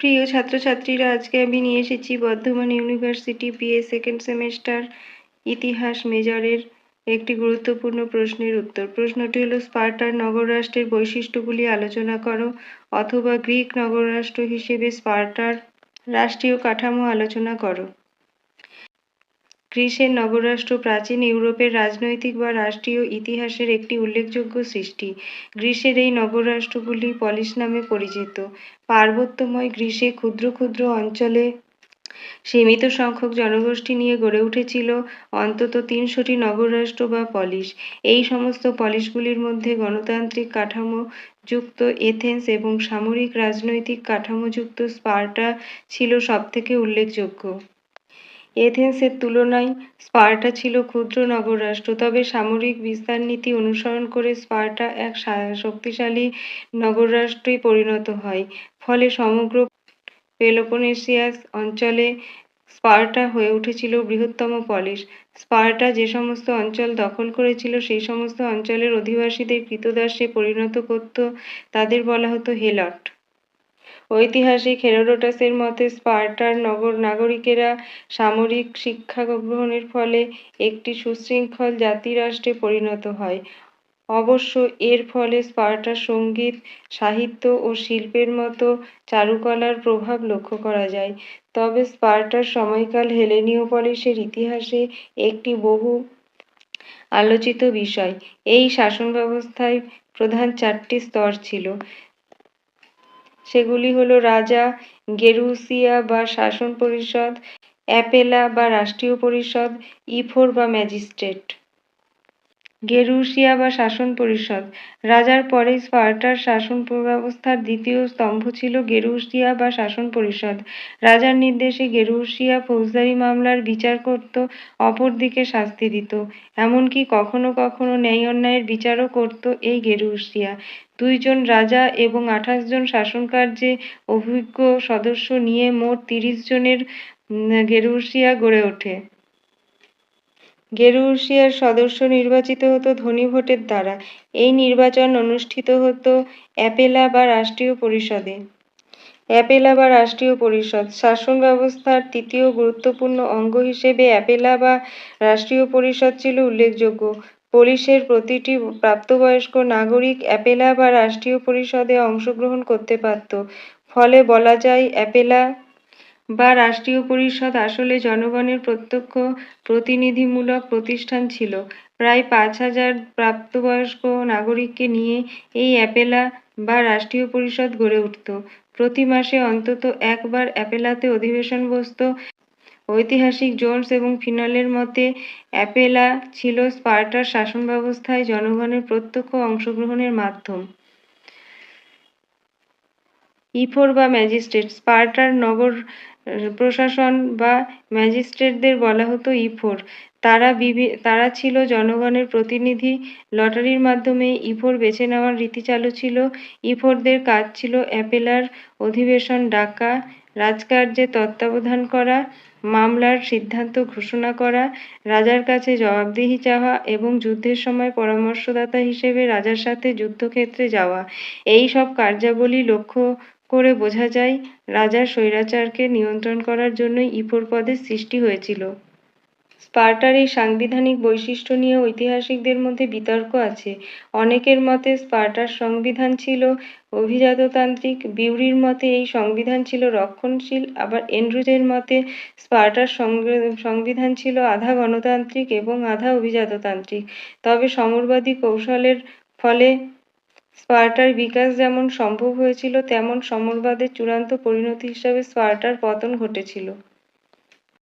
প্রিয় ছাত্রছাত্রীরা, আজকে আমি নিয়ে এসেছি Bardhaman university BA second semester ইতিহাস মেজরের একটি গুরুত্বপূর্ণ প্রশ্নের উত্তর। প্রশ্নটি হলো, স্পার্টার নগররাষ্ট্রের বৈশিষ্ট্যগুলি আলোচনা করো অথবা গ্রিক নগররাষ্ট্র হিসেবে স্পার্টার রাষ্ট্রীয় কাঠামো আলোচনা করো। গ্রিসের নগররাষ্ট্র প্রাচীন ইউরোপের রাজনৈতিক বা রাষ্ট্রীয় ইতিহাসের একটি উল্লেখযোগ্য সৃষ্টি। গ্রিসের এই নগররাষ্ট্রগুলি পলিস নামে পরিচিত। পার্বত্যময় গ্রিসে ক্ষুদ্র ক্ষুদ্র অঞ্চলে সীমিত সংখ্যক জনগোষ্ঠী নিয়ে গড়ে উঠেছিল অন্তত তিনশোটি নগররাষ্ট্র বা পলিস এই সমস্ত পলিসগুলির মধ্যে গণতান্ত্রিক কাঠামো যুক্ত এথেন্স এবং সামরিক রাজনৈতিক কাঠামোযুক্ত স্পার্টা ছিল সবথেকে উল্লেখযোগ্য। এথেন্সের তুলনায় স্পার্টা ছিল ক্ষুদ্র নগররাষ্ট্র, তবে সামরিক বিস্তার নীতি অনুসরণ করে স্পার্টা এক শক্তিশালী নগররাষ্ট্রে পরিণত হয়। ফলে সমগ্র পেলোপনেসিয়াস অঞ্চলে স্পার্টা হয়ে উঠেছিল বৃহত্তম পলিশ। স্পার্টা যে সমস্ত অঞ্চল দখল করেছিল, সেই সমস্ত অঞ্চলের অধিবাসীদের কৃতদাসে পরিণত করত তাদের বলা হতো হেলট। ঐতিহাসিক হেরোডোটাসের মতে স্পার্টার নগর নাগরিকেরা সামরিক শিক্ষা গ্রহণের ফলে একটি সুশৃঙ্খল জাতিরাষ্ট্রে পরিণত হয়। অবশ্য এর ফলে স্পার্টার সংগীত, সাহিত্য ও শিল্পের মতো চারুকলার প্রভাব লক্ষ্য করা যায়। তবে স্পার্টার সময়কাল হেলেনিওপলিসের ইতিহাসে একটি বহু আলোচিত বিষয়। এই শাসন ব্যবস্থায় প্রধান চারটি স্তর ছিল। সেগুলি হলো রাজা গেরুসিয়া বা শাসন পরিষদ অ্যাপেলা বা রাষ্ট্রীয় পরিষদ ইফোর বা ম্যাজিস্ট্রেট। গেরুসিয়া বা শাসন পরিষদ। রাজার পরে স্পার্টার শাসন ব্যবস্থার দ্বিতীয় স্তম্ভ ছিল গেরুসিয়া বা শাসন পরিষদ। রাজার নির্দেশে গেরুসিয়া ফৌজদারি মামলার বিচার করত, অপরদিকে শাস্তি দিত। এমনকি কখনো কখনো ন্যায় অন্যায়ের বিচারও করত এই গেরুসিয়া। দুইজন রাজা এবং আঠাশ জন শাসনকার্যে অভিজ্ঞ সদস্য নিয়ে মোট তিরিশ জনের গেরুসিয়া গড়ে ওঠে। গেরুসিয়ার সদস্য নির্বাচিত হতো ধনী ভোটের দ্বারা। এই নির্বাচন অনুষ্ঠিত হতো অ্যাপেলা বা রাষ্ট্রীয় পরিষদে। অ্যাপেলা বা রাষ্ট্রীয় পরিষদ শাসন ব্যবস্থার তৃতীয় গুরুত্বপূর্ণ অঙ্গ হিসেবে অ্যাপেলা বা রাষ্ট্রীয় পরিষদ ছিল উল্লেখযোগ্য। পুলিশের প্রতিটি প্রাপ্তবয়স্ক নাগরিক অ্যাপেলা বা রাষ্ট্রীয় পরিষদে অংশগ্রহণ করতে পারত। ফলে বলা যায়, অ্যাপেলা বা রাষ্ট্রীয় পরিষদ আসলে জনগণের প্রত্যক্ষ প্রতিনিধিমূলক প্রতিষ্ঠান ছিল। প্রায় পাঁচ হাজার প্রাপ্তবয়স্ক নাগরিককে নিয়ে এই অ্যাপেলা বা রাষ্ট্রীয় পরিষদ গড়ে উঠত। প্রতি মাসে অন্তত একবার অ্যাপেলাতে অধিবেশন বসত ঐতিহাসিক জোন্স এবং ফিনলের মতে, অ্যাপেলা ছিল স্পার্টার শাসন ব্যবস্থায় জনগণের প্রত্যক্ষ অংশগ্রহণের মাধ্যম। ইফোর বা ম্যাজিস্ট্রেট স্পার্টার নগর প্রশাসন বা ম্যাজিস্ট্রেটদের বলা হতো ইফোর তারা বিভি, তারা ছিল জনগণের প্রতিনিধি। লটারির মাধ্যমে ইফোর বেছে নেওয়ার রীতি চালু ছিল। ইফোরদের কাজ ছিল অ্যাপেলার অধিবেশন ডাকা, রাজকার্যে তত্ত্বাবধান করা, মামলার সিদ্ধান্ত ঘোষণা করা, রাজার কাছে জবাবদিহি চাওয়া এবং যুদ্ধের সময় পরামর্শদাতা হিসেবে রাজার সাথে যুদ্ধক্ষেত্রে যাওয়া। এই সব কার্যাবলী লক্ষ্য করে বোঝা যায়, রাজার স্বৈরাচারকে নিয়ন্ত্রণ করার জন্যই ইফোর পদের সৃষ্টি হয়েছিল। স্পার্টার এই সাংবিধানিক বৈশিষ্ট্য নিয়ে ঐতিহাসিকদের মধ্যে বিতর্ক আছে। অনেকের মতে স্পার্টার সংবিধান ছিল অভিজাততান্ত্রিক, বিউরির মতে এই সংবিধান ছিল রক্ষণশীল, আবার এন্ড্রুজের মতে স্পার্টার সংবিধান ছিল আধা গণতান্ত্রিক এবং আধা অভিজাততান্ত্রিক। তবে সমরবাদী কৌশলের ফলে স্পার্টার বিকাশ যেমন সম্ভব হয়েছিল তেমন সমরবাদের চূড়ান্ত পরিণতি হিসাবে স্পার্টার পতন ঘটেছিল।